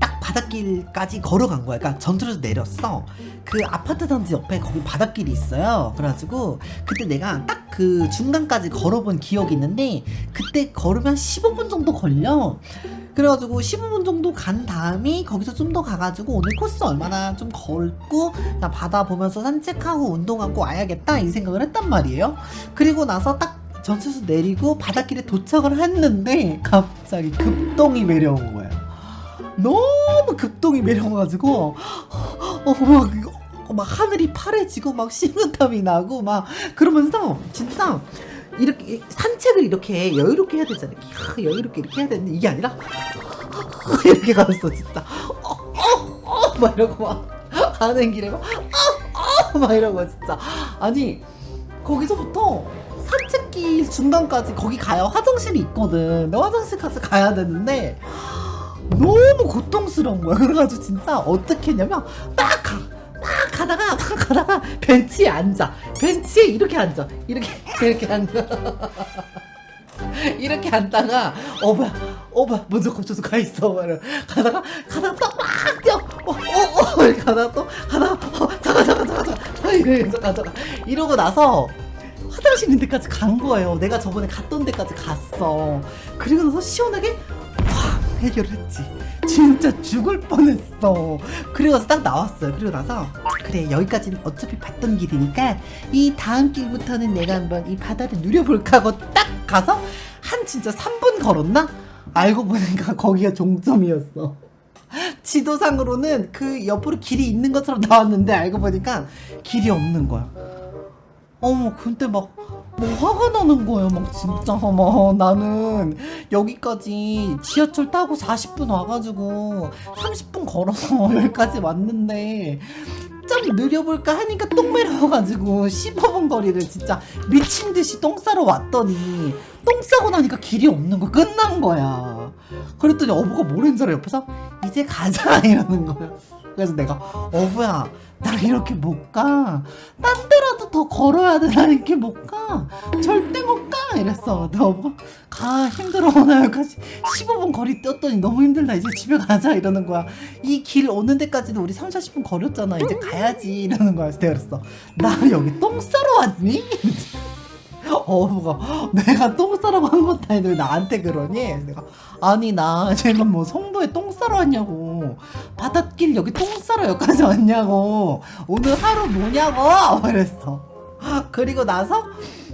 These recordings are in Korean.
딱 바닷길까지 걸어간 거야. 그러니까 전철에서 내렸어. 그 아파트 단지 옆에 거기 바닷길이 있어요. 그래가지고 그때 내가 딱 그 중간까지 걸어본 기억이 있는데 그때 걸으면 15분 정도 걸려. 그래가지고 15분 정도 간 다음에 거기서 좀 더 가가지고 오늘 코스 얼마나 좀 걸고 나 바다 보면서 산책하고 운동하고 와야겠다 이 생각을 했단 말이에요. 그리고 나서 딱 전철에서 내리고 바닷길에 도착을 했는데 갑자기 급동이 내려온 거야. 너무 급동이 내려가지고 어막 막 하늘이 파래지고 막 식은땀이 나고 막 그러면서 진짜 이렇게 산책을 이렇게 여유롭게 해야 되잖아. 이렇게 여유롭게 이렇게 해야 되는데 이게 아니라 이렇게 갔어 진짜. 어어어막 이러고 막 가는 길에 막어어막 이러고 진짜 아니 거기서부터 산책길 중간까지 거기 가야 화장실이 있거든. 근데 화장실까지 가야 되는데 너무 고통스러운 거야. 그래가지고 진짜 어떻게 했냐면 딱 가. 딱 가다가 막 가다가 벤치에 앉아. 벤치에 이렇게 앉아. 이렇게 이렇게 앉아. 이렇게 앉다가 어 뭐야 어 뭐야 먼저 거쳐서 가 있어 막 이러- 가다가 가다가 또막 뛰어 어어어 이렇게 가다가 또 가다가 어 잠깐 잠깐 잠깐 잠깐 이러고 나서 있는 데까지 간 거예요. 내가 저번에 갔던 데까지 갔어. 그리고 나서 시원하게 확 해결을 했지. 진짜 죽을 뻔했어. 그리고 나서 딱 나왔어요. 그리고 나서 그래 여기까지는 어차피 봤던 길이니까 이 다음 길부터는 내가 한번 이 바다를 누려볼까 하고 딱 가서 한 진짜 3분 걸었나? 알고 보니까 거기가 종점이었어. 지도상으로는 그 옆으로 길이 있는 것처럼 나왔는데 알고 보니까 길이 없는 거야 어머 근데 막 뭐 화가 나는 거예요 막 진짜 막 나는 여기까지 지하철 타고 40분 와가지고 30분 걸어서 여기까지 왔는데 좀 느려볼까 하니까 똥 매려가지고 15분 거리를 진짜 미친 듯이 똥 싸러 왔더니 똥 싸고 나니까 길이 없는 거 끝난 거야. 그랬더니 어부가 뭐라는 줄 알아 옆에서 이제 가자 이러는 거야. 그래서 내가 어부야 나 이렇게 못 가. 딴 데라도 더 걸어야 돼. 나 이렇게 못 가. 절대 못 가. 이랬어. 근데 어부가 가 힘들어. 나 여기까지 15분 거리 뛰었더니 너무 힘들다. 이제 집에 가자 이러는 거야. 이 길 오는 데까지도 우리 3, 40분 걸었잖아. 이제 가야지 이러는 거야. 그래서 내가 그랬어. 나 여기 똥 싸러 왔니? 어부가 내가 똥 싸라고 한 것도 아닌데 왜 나한테 그러니? 내가 아니 나 지금 뭐 송도에 똥 싸러 왔냐고 바닷길 여기 똥 싸러 여기까지 왔냐고. 오늘 하루 뭐냐고. 이랬어. 그리고 나서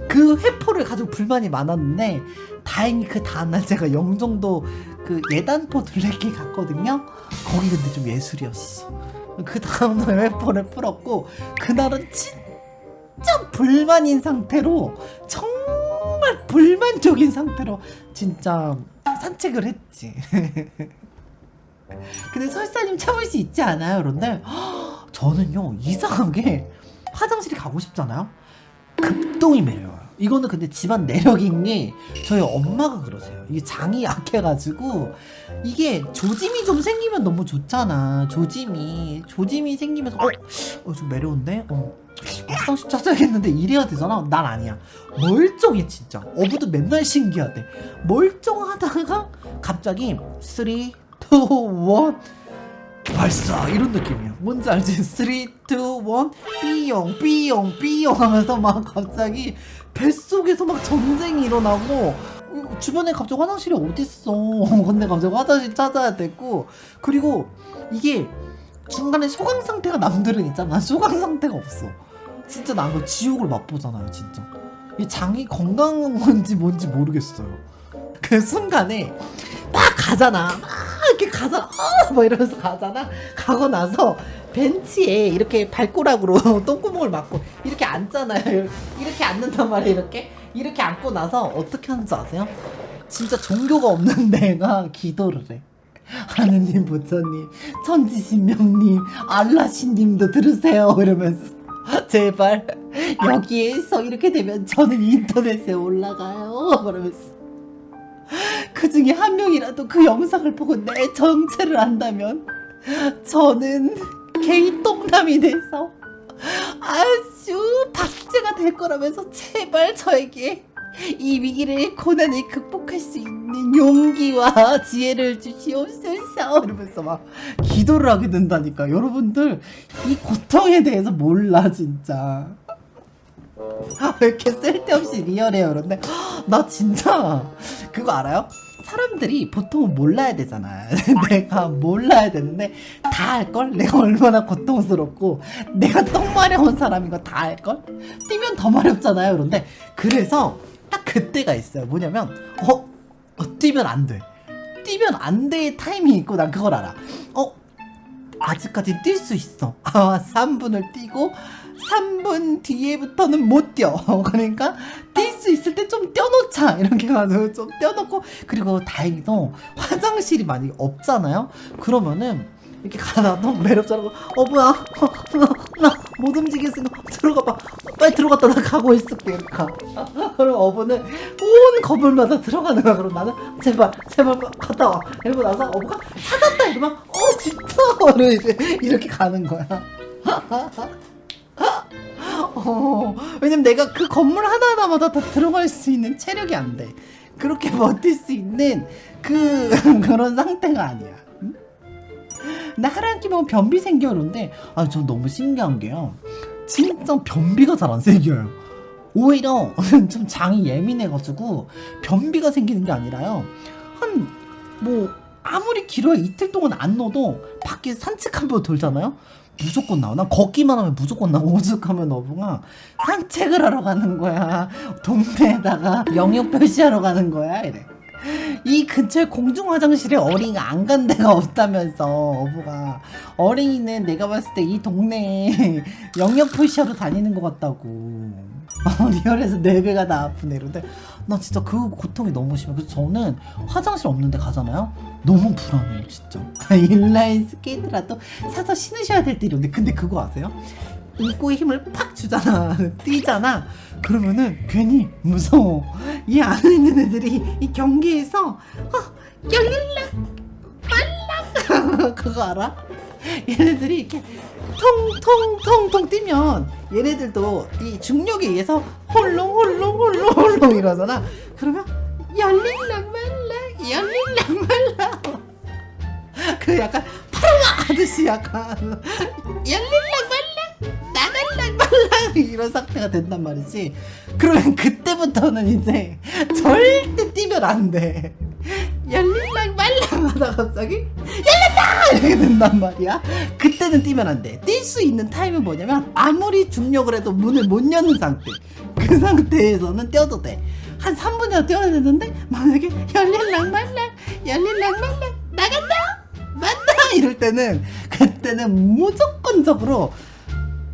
그 회포를 가지고 불만이 많았는데 다행히 그 다음날 제가 영종도 그 예단포 둘레길 갔거든요. 거기 근데 좀 예술이었어. 그 다음날 회포를 풀었고 그날은 진짜 불만인 상태로 정말 불만적인 상태로 진짜 산책을 했지. 근데 설사님 참을 수 있지 않아요, 여러분들? 저는요 이상하게 화장실에 가고 싶잖아요. 급동이 매려요. 이거는 근데 집안 내력인 게 저희 엄마가 그러세요. 이게 장이 약해가지고 이게 조짐이 좀 생기면 너무 좋잖아. 조짐이 조짐이 생기면서 어, 어 좀 매려운데, 어 화장실 찾아야겠는데 이래야 되잖아. 난 아니야. 멀쩡해 진짜. 어부도 맨날 신기하대. 멀쩡하다가 갑자기 3, 2, 1 발사 이런 느낌이야. 뭔지 알지? 3, 2, 1 삐용 삐용 삐용 하면서 막 갑자기 뱃속에서 막 전쟁이 일어나고 어, 주변에 갑자기 화장실이 어딨어. 근데 갑자기 화장실 찾아야 되고 그리고 이게 중간에 소강 상태가 남들은 있잖아. 소강 상태가 없어. 진짜 나 그 지옥을 맛보잖아요, 진짜. 이 장이 건강한 건지 뭔지 모르겠어요. 그 순간에 막 가잖아. 막 이렇게 가잖아. 어! 막 이러면서 가잖아. 가고 나서 벤치에 이렇게 발가락으로 똥구멍을 막고 이렇게 앉잖아요. 이렇게 앉는단 말이에요, 이렇게. 이렇게 앉고 나서 어떻게 하는지 아세요? 진짜 종교가 없는 데가 기도를 해. 하느님 부처님 천지신명님 알라신님도 들으세요 이러면서 제발 여기에서 이렇게 되면 저는 인터넷에 올라가요 그러면서 그 중에 한 명이라도 그 영상을 보고 내 정체를 안다면 저는 게이 똥남이 돼서 아주 박제가 될 거라면서 제발 저에게 이 위기를 고난을 극복할 수 있는 용기와 지혜를 주시옵소서. 이러면서 막 기도를 하게 된다니까. 여러분들 이 고통에 대해서 몰라 진짜. 아, 왜 이렇게 쓸데없이 리얼해요 그런데 나 진짜 그거 알아요? 사람들이 보통은 몰라야 되잖아. 내가 몰라야 되는데 다 알걸? 내가 얼마나 고통스럽고 내가 똥 마려운 사람인 거 다 알걸? 뛰면 더 마렵잖아요. 그런데 그래서 딱 그때가 있어요. 뭐냐면 어? 어 뛰면 안 돼. 뛰면 안 돼의 타이밍이 있고 난 그걸 알아. 어? 아직까지 뛸 수 있어. 아, 3분을 뛰고 3분 뒤에부터는 못 뛰어. 그러니까 뛸 수 있을 때 좀 뛰어놓자. 이렇게 가지고 좀 뛰어놓고. 그리고 다행히도 화장실이 만약에 없잖아요. 그러면은 이렇게 가다도 매력자라고 어 뭐야? 나못 움직이겠으니까 들어가 봐. 빨리 들어갔다 나 가고 있을게. 가. 그럼 어부는 온 거불마다 들어가는 거야. 그럼 나는 제발 제발 갔다 와. 이러고 나서 어부가 찾았다. 이러면 어 진짜 이렇게, 가는 거야 어, 왜냐면 내가 그 건물 하나하나마다 다 들어갈 수 있는 체력이 안 돼. 그렇게 버틸 수 있는 그 그런 상태가 아니야. 응? 나 하루한끼 보면 변비 생겨 이런데 아 저 너무 신기한 게요. 진짜 변비가 잘 안 생겨요. 오히려 좀 장이 예민해가지고 변비가 생기는 게 아니라요. 한뭐 아무리 길어야 이틀 동안 안 넣어도 밖에 산책 한 번 돌잖아요. 무조건 나와. 난 걷기만 하면 무조건 나와. 오죽하면 어부가 산책을 하러 가는 거야. 동네에다가 영역 표시하러 가는 거야. 이래. 이 근처에 공중 화장실에 어린이가 안 간 데가 없다면서 어부가 어린이는 내가 봤을 때 이 동네에 영역 표시하러 다니는 것 같다고 어, 리얼해서 네 배가 다 아프네 이런데 나 진짜 그 고통이 너무 심해. 그래서 저는 화장실 없는 데 가잖아요. 너무 불안해요 진짜. 인라인 스케이트라도 사서 신으셔야 될 때 이런데 근데 그거 아세요? 입구에 힘을 팍 주잖아. 뛰잖아. 그러면은 괜히 무서워. 이 안에 있는 애들이 이 경기에서 어, 열릴락 말락 그거 알아? 얘네들이 이렇게 통통통통 뛰면 얘네들도 이 중력에 의해서 홀롱 홀롱 홀롱 홀롱 이러잖아. 그러면 열릴락 말락 열릴락 말락 그 약간 파라마 아저씨 약간 열릴락 말락 나갈락 말락 이런 상태가 된단 말이지. 그러면 그때부터는 이제 절대 뛰면 안 돼. 열릴락 말 락 하다 갑자기 열렸다! 이렇게 된단 말이야. 그때는 뛰면 안 돼. 뛸 수 있는 타임은 뭐냐면 아무리 중력을 해도 문을 못 여는 상태. 그 상태에서는 뛰어도 돼 한 3분이나 뛰어야 되는데 만약에 열릴락 말락 열릴락 말락 나간다! 맞다 이럴 때는 그때는 무조건적으로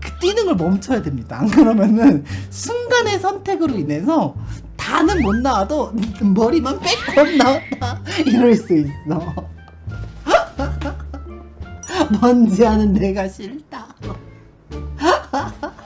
그 뛰는 걸 멈춰야 됩니다. 안 그러면은 순간의 선택으로 인해서 다는 못 나와도 머리만 빼꼼 나왔다. 이럴 수 있어. 먼지 하는 내가 싫다.